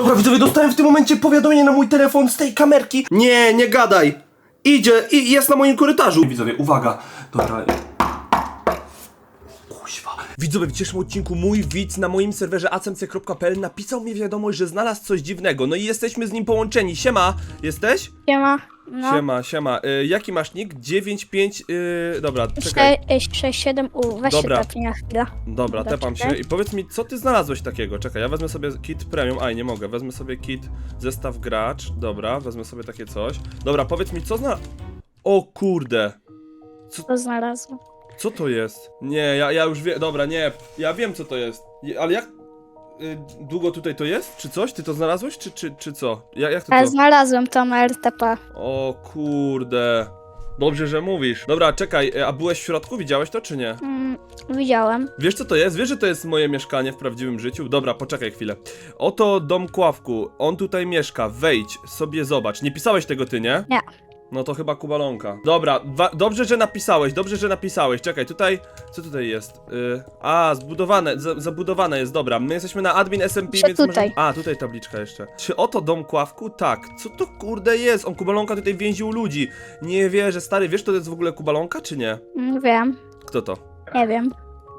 Dobra, widzowie, dostałem w tym momencie powiadomienie na mój telefon z tej kamerki. Nie, nie gadaj. Idzie i jest na moim korytarzu. Widzowie, uwaga. Dobra. Kuźwa. Widzowie, w dzisiejszym odcinku mój widz na moim serwerze acmc.pl napisał mi wiadomość, że znalazł coś dziwnego. No i jesteśmy z nim połączeni. Siema, jesteś? Siema. No. Siema, siema. Y, jaki masz nick? 95. Y, dobra, czekaj. 6, 6, 7 U. Weź Dobra. się tepnij na chwilę. Dobra, Dobra, tepam się czekaj. i powiedz mi, co ty znalazłeś takiego? Czekaj, ja wezmę sobie kit premium, aj nie mogę, wezmę sobie kit zestaw gracz, dobra, wezmę sobie takie coś. Dobra, powiedz mi, co zna... O kurde, To znalazłem. co to jest? Nie, ja, ja już wiem, dobra, nie, ja wiem co to jest, Je- ale jak... Y, długo tutaj to jest, czy coś? Ty to znalazłeś, czy, czy, czy co? Ja, jak ty Ale to... znalazłem to na RTP. O kurde... Dobrze, że mówisz. Dobra, czekaj, y, a byłeś w środku? Widziałeś to, czy nie? Mm, widziałem. Wiesz co to jest? Wiesz, że to jest moje mieszkanie w prawdziwym życiu? Dobra, poczekaj chwilę. Oto dom Kławku. On tutaj mieszka. Wejdź, sobie zobacz. Nie pisałeś tego ty, nie? Nie. No to chyba kubalonka. Dobra, dobrze, że napisałeś, dobrze, że napisałeś. Czekaj, tutaj. Co tutaj jest? Y, a, zbudowane, za, zabudowane jest, dobra. My jesteśmy na admin SMP, Czy więc. tutaj? Może... A, tutaj tabliczka jeszcze. Czy oto dom Kławku? Tak. Co to kurde jest? On kubalonka tutaj więził ludzi. Nie wierzę, stary, wiesz, to jest w ogóle kubalonka, czy nie? Wiem. Kto to? Nie wiem.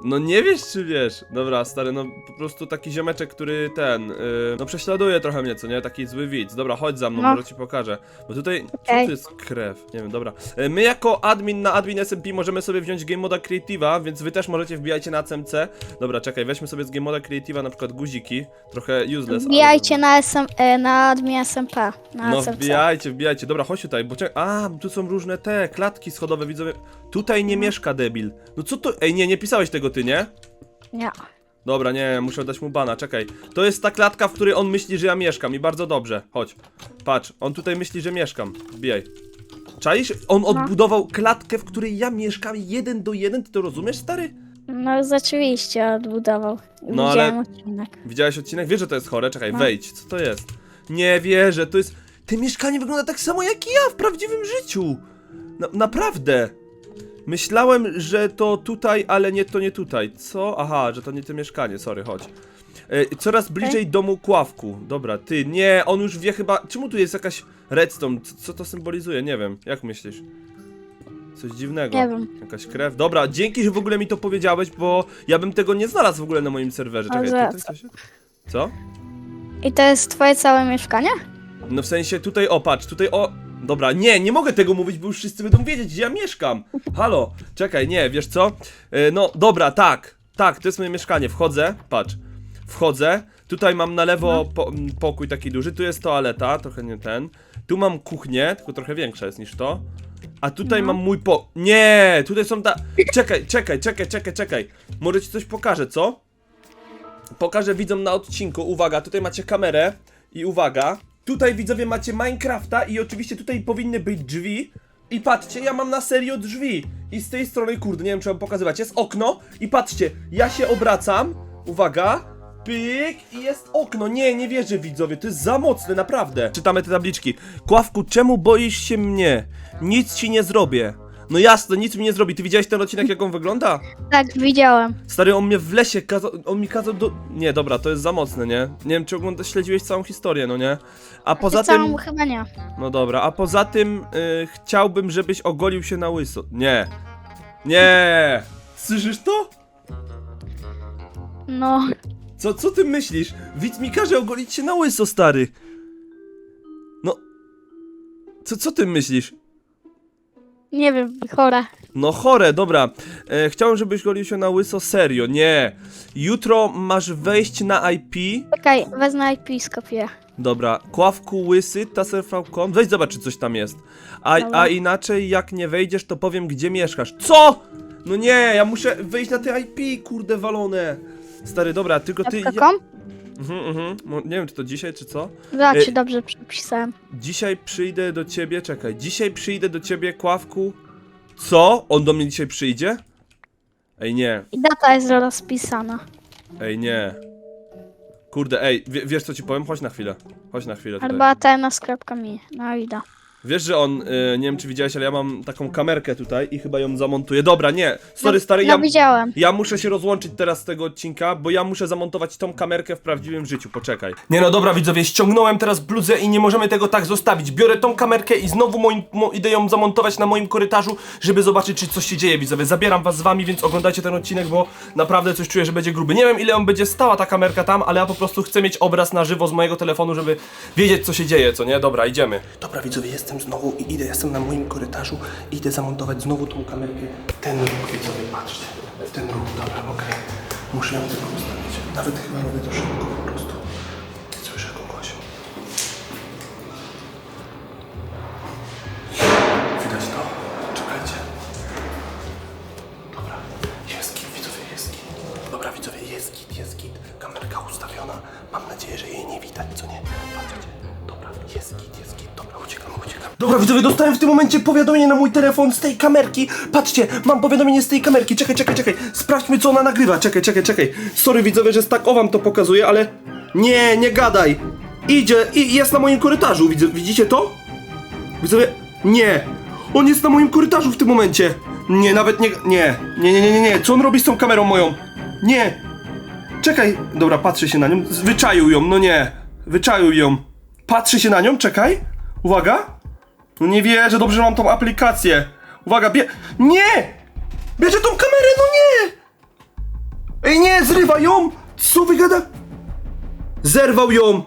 No nie wiesz czy wiesz? Dobra, stary, no po prostu taki ziomeczek, który ten, yy, no prześladuje trochę mnie, co nie? Taki zły widz. Dobra, chodź za mną, No. może ci pokażę. Bo tutaj, co Okej. to jest krew? Nie wiem, dobra. E, My jako admin na admin SMP możemy sobie wziąć Game Moda Creative'a, więc wy też możecie wbijajcie na CMC. Dobra, czekaj, weźmy sobie z Game Moda Creative'a na przykład guziki. Trochę useless. Wbijajcie na, SM, e, na admin SMP. Na No SMC. wbijajcie, wbijajcie. Dobra, chodź tutaj, bo czekaj. A, tu są różne te klatki schodowe, widzowie. Tutaj nie mieszka debil. No co to? Ej, nie, nie pisałeś tego ty, nie? Nie. Dobra, nie, muszę dać mu bana, czekaj. To jest ta klatka, w której on myśli, że ja mieszkam i bardzo dobrze. Chodź. Patrz, on tutaj myśli, że mieszkam. Wbijaj. Czaisz? On odbudował klatkę, w której ja mieszkam jeden do jeden, ty to rozumiesz, stary? No rzeczywiście odbudował. No, Widziałem ale- odcinek. Widziałeś odcinek? Wiesz, że to jest chore? Czekaj, No. wejdź. Co to jest? Nie wierzę, to jest... Te mieszkanie wygląda tak samo jak ja w prawdziwym życiu. Na, naprawdę. Myślałem, że to tutaj, ale nie, to nie tutaj. Co? Aha, że to nie to mieszkanie, sorry, chodź. E, coraz bliżej domu Kławku. Dobra, ty, nie, on już wie chyba... Czemu tu jest jakaś redstone? Co, co to symbolizuje? Nie wiem, jak myślisz? Coś dziwnego. Nie wiem. Jakaś krew. Dobra, dzięki, że w ogóle mi to powiedziałeś, bo ja bym tego nie znalazł w ogóle na moim serwerze. Czekaj, tutaj coś jest? Co? I to jest twoje całe mieszkanie? No w sensie tutaj, o patrz, tutaj o... Dobra, nie, nie mogę tego mówić, bo już wszyscy będą wiedzieć, gdzie ja mieszkam. Halo, czekaj, nie, wiesz co? E, no, dobra, tak, tak, to jest moje mieszkanie, wchodzę, patrz. Wchodzę, tutaj mam na lewo po, m, pokój taki duży, tu jest toaleta, trochę nie ten. Tu mam kuchnię, tylko trochę większa jest niż to. A tutaj No. mam mój po... Nie, tutaj są ta... Czekaj, czekaj, czekaj, czekaj, czekaj. Może ci coś pokażę, co? Pokażę widzom na odcinku. Uwaga, tutaj macie kamerę i uwaga. Tutaj widzowie macie Minecrafta i oczywiście tutaj powinny być drzwi. I patrzcie, ja mam na serio drzwi. I z tej strony, kurde, nie wiem czy mam pokazywać, jest okno i patrzcie, ja się obracam. Uwaga. Pyk i jest okno. Nie, nie wierzę widzowie, to jest za mocne, naprawdę. Czytamy te tabliczki. Kławku, czemu boisz się mnie? Nic ci nie zrobię. No jasne, nic mi nie zrobi. Ty widziałeś ten odcinek, jak on wygląda? Tak, widziałem. Stary, on mnie w lesie kazał, on mi kazał do... Nie, dobra, to jest za mocne, nie? Nie wiem, czy ogląda, śledziłeś całą historię, no nie? A poza Całą tym... chyba nie. No dobra, a poza tym y, chciałbym, żebyś ogolił się na łyso. Nie. Nie! Słyszysz to? No, Co, co ty myślisz? Widz mi każe ogolić się na łyso, stary. No... Co, co ty myślisz? Nie wiem, chora. No chore, dobra. E, chciałem, żebyś golił się na łyso, serio, nie. Jutro masz wejść na IP. Czekaj, wezmę IP skopię. Dobra, kławku łysy, taserv.com. Weź zobacz, czy coś tam jest. A, Dobra. a inaczej, jak nie wejdziesz, to powiem, gdzie mieszkasz. Co? No nie, ja muszę wejść na te IP, kurde walone. Stary, dobra, tylko ty. Ja... .com? Mhm, mhm. Mo- Nie wiem, czy to dzisiaj, czy co. Zobacz, Y- czy dobrze przepisałem. Dzisiaj przyjdę do ciebie, czekaj. Dzisiaj przyjdę do ciebie, kławku. Co? On do mnie dzisiaj przyjdzie? Ej, nie. I data jest rozpisana. Ej, nie. Kurde, ej, wie, wiesz co ci powiem? Chodź na chwilę. Chodź na chwilę tutaj. Albo atns.mi. No i da. Wiesz, że on, y, nie wiem czy widziałeś, ale ja mam taką kamerkę tutaj i chyba ją zamontuję. Dobra, nie, sorry stary, No ja, widziałem. ja muszę się rozłączyć teraz z tego odcinka, bo ja muszę zamontować tą kamerkę w prawdziwym życiu, poczekaj. Nie no dobra widzowie, ściągnąłem teraz bluzę i nie możemy tego tak zostawić. Biorę tą kamerkę i znowu moim, mo, idę ją zamontować na moim korytarzu, żeby zobaczyć czy coś się dzieje widzowie. Zabieram was z wami, więc oglądajcie ten odcinek, bo naprawdę coś czuję, że będzie gruby. Nie wiem ile on będzie stała ta kamerka tam, ale ja po prostu chcę mieć obraz na żywo z mojego telefonu, żeby wiedzieć co się dzieje, co nie? Dobra, idziemy. Dobra widzowie, jestem znowu i idę, jestem na moim korytarzu i idę zamontować znowu tą kamerkę. Ten ruch widzowie, patrzcie. Ten ruch, dobra, okej. Muszę ją tylko ustawić. Nawet chyba robię to szybko po prostu. Słyszę kogoś. Widać to? Czekajcie. Dobra, jest git, widzowie, jest git. Dobra, widzowie, jest git, jest git. Kamerka ustawiona. Mam nadzieję, że jej nie widać, co nie? Patrzcie. Dobra, jest git, jest git. Dobra, uciekam, uciekam. Dobra, widzowie, dostałem w tym momencie powiadomienie na mój telefon z tej kamerki. Patrzcie, mam powiadomienie z tej kamerki. Czekaj, czekaj, czekaj. Sprawdźmy, co ona nagrywa. Czekaj, czekaj, czekaj. Sorry, widzowie, że tak o wam to pokazuję, ale... Nie, nie gadaj. Idzie i jest na moim korytarzu. Widzicie to? Widzowie, nie. On jest na moim korytarzu w tym momencie. Nie, nawet nie, nie, nie, nie, nie, nie, nie. Co on robi z tą kamerą moją? Nie. Czekaj. Dobra, patrzę się na nią. Wyczaił ją, no nie. Wyczaił ją. Patrzę się na nią, czekaj. Uwaga. No nie wierzę, dobrze, mam tą aplikację. Uwaga, bie... Nie! Bierze tą kamerę, no nie! Ej, nie, zrywa ją! Co wygada? Zerwał ją!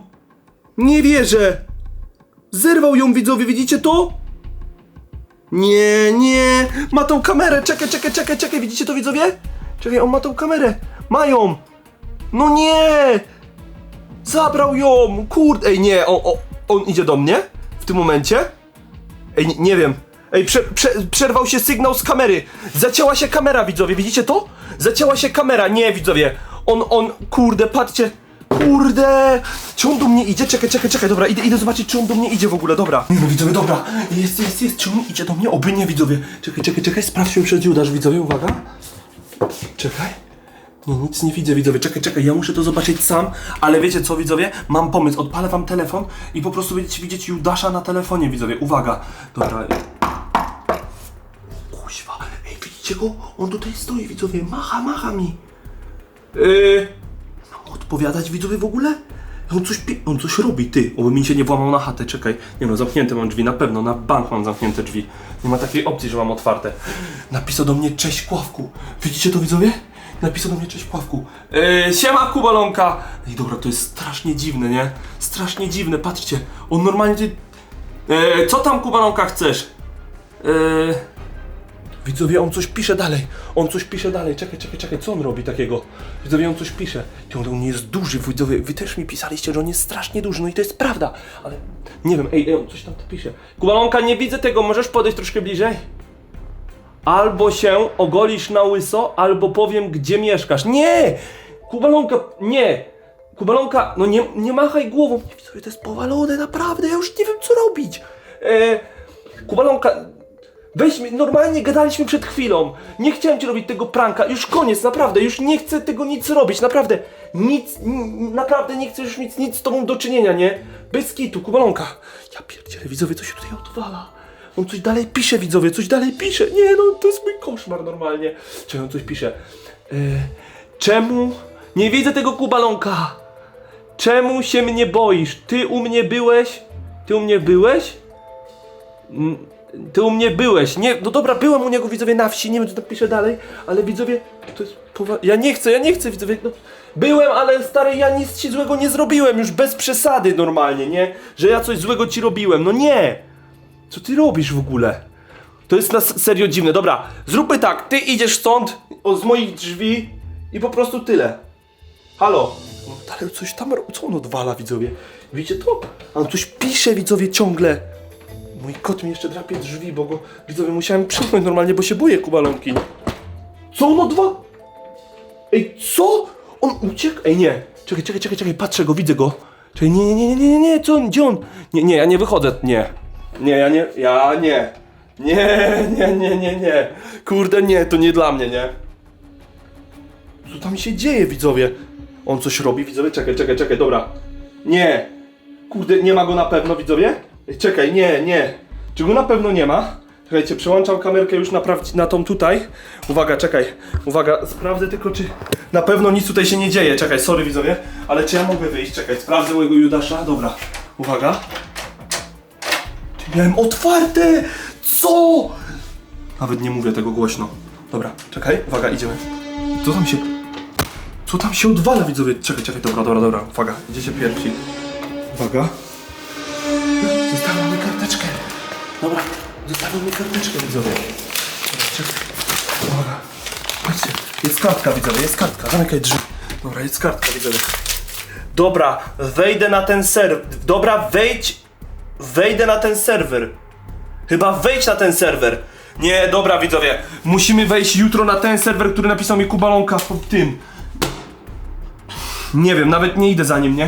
Nie wierzę! Zerwał ją, widzowie, widzicie to? Nie, nie! Ma tą kamerę! Czekaj, czekaj, czekaj, czekaj, widzicie to, widzowie? Czekaj, on ma tą kamerę! Mają! No nie! Zabrał ją! Kurde, ej, nie, on, on, on idzie do mnie? W tym momencie? Ej, nie, nie wiem. Ej, prze, prze, przerwał się sygnał z kamery. Zacięła się kamera, widzowie, widzicie to? Zacięła się kamera, nie, widzowie. On, on, kurde, patrzcie. Kurde! Czy on do mnie idzie? Czekaj, czekaj, czekaj, dobra, idę, idę zobaczyć, czy on do mnie idzie w ogóle, dobra. Nie no, widzowie, dobra. Jest, jest, jest, czy on idzie do mnie? Oby nie, widzowie. Czekaj, czekaj, czekaj, sprawdźmy przed Judasz, widzowie, uwaga. Czekaj. Nie, nic nie widzę, widzowie. Czekaj, czekaj, ja muszę to zobaczyć sam, ale wiecie co, widzowie? Mam pomysł, odpalę wam telefon i po prostu będziecie widzieć Judasza na telefonie, widzowie. Uwaga. Dobra. Kuźwa, ej, widzicie go? On tutaj stoi, widzowie. Macha, macha mi. Yy... Mam odpowiadać, widzowie, w ogóle? On coś, on coś robi, ty. Oby mi się nie włamał na chatę, czekaj. Nie no, zamknięte mam drzwi, na pewno, na bank mam zamknięte drzwi. Nie ma takiej opcji, że mam otwarte. Napisał do mnie cześć Kławku. Widzicie to, widzowie? Napisał do mnie cześć Kławku. Yy, siema Kubalonka! Ej, dobra, to jest strasznie dziwne, nie? Strasznie dziwne, patrzcie. On normalnie. Yy, co tam Kubalonka chcesz? Yy... Widzowie, on coś pisze dalej. On coś pisze dalej. Czekaj, czekaj, czekaj. Co on robi takiego? Widzowie, on coś pisze. Ty, on, on jest duży. Widzowie, wy też mi pisaliście, że on jest strasznie duży. No i to jest prawda. Ale nie wiem, ej, ej on coś tam to pisze. Kubalonka, nie widzę tego. Możesz podejść troszkę bliżej? Albo się ogolisz na łyso, albo powiem, gdzie mieszkasz. Nie! Kubalonka, nie! Kubalonka, no nie, nie machaj głową. Nie widzowie, to jest powalone, naprawdę. Ja już nie wiem, co robić. E, Kubalonka, Weź normalnie gadaliśmy przed chwilą. Nie chciałem ci robić tego pranka. Już koniec, naprawdę. Już nie chcę tego nic robić. Naprawdę. Nic, naprawdę nie chcę już mieć nic z tobą do czynienia, nie? Bez kitu, kubalonka. Ja pierdzielę, widzowie, co się tutaj odwala? On coś dalej pisze, widzowie, coś dalej pisze. Nie, no, to jest mój koszmar normalnie. Czy on coś pisze? E, czemu nie widzę tego kubalonka? Czemu się mnie boisz? Ty u mnie byłeś? Ty u mnie byłeś? Mm, Ty u mnie byłeś, nie, no dobra, byłem u niego widzowie na wsi, nie wiem co tam pisze dalej, ale widzowie, to jest ja nie chcę, ja nie chcę widzowie, no, byłem, ale stary, ja nic ci złego nie zrobiłem, już bez przesady normalnie, nie, że ja coś złego ci robiłem, no nie, co ty robisz w ogóle? To jest na serio dziwne, dobra, zróbmy tak, ty idziesz stąd, o, z moich drzwi i po prostu tyle. Halo? Ale coś tam, co on odwala widzowie? Widzicie to? On coś pisze widzowie ciągle. Mój kot mi jeszcze drapie drzwi, bo go widzowie musiałem przymknąć normalnie, bo się boję kubalonki. Co on odwa? Ej, co? On uciekł? Ej, nie. Czekaj, czekaj, czekaj, czekaj, patrzę go, widzę go. Czekaj, nie, nie, nie, nie, nie, co on, gdzie on? Nie, nie, ja nie wychodzę, nie. Nie, ja nie, ja nie. Nie, nie, nie, nie, nie. Kurde, nie, to nie dla mnie, nie. Co tam się dzieje, widzowie? On coś robi, widzowie? Czekaj, czekaj, czekaj, dobra. Nie. Kurde, nie ma go na pewno, widzowie? Czekaj, nie, nie. Czy go na pewno nie ma? Czekajcie, przełączam kamerkę już na, na tą tutaj. Uwaga, czekaj. Uwaga, sprawdzę tylko, czy na pewno nic tutaj się nie dzieje. Czekaj, sorry widzowie, ale czy ja mogę wyjść? Czekaj, sprawdzę mojego Judasza. Dobra, uwaga. Miałem otwarte! Co? Nawet nie mówię tego głośno. Dobra, czekaj, uwaga, idziemy. Co tam się... Co tam się odwala, widzowie? Czekaj, czekaj, dobra, dobra, dobra. Uwaga, idziecie pierwsi. Uwaga. Zostawiam mi karteczkę. Dobra, zostawiam mi karteczkę, widzowie. Dobra, czekaj. Uwaga. Patrzcie, jest kartka, widzowie, jest kartka. Zamykaj drzwi. Dobra, jest kartka, widzowie. Dobra, wejdę na ten serwer. Dobra, wejdź. Wejdę na ten serwer. Chyba wejdź na ten serwer. Nie, dobra widzowie. Musimy wejść jutro na ten serwer, który napisał mi Kubalonka w tym. Nie wiem, nawet nie idę za nim, nie?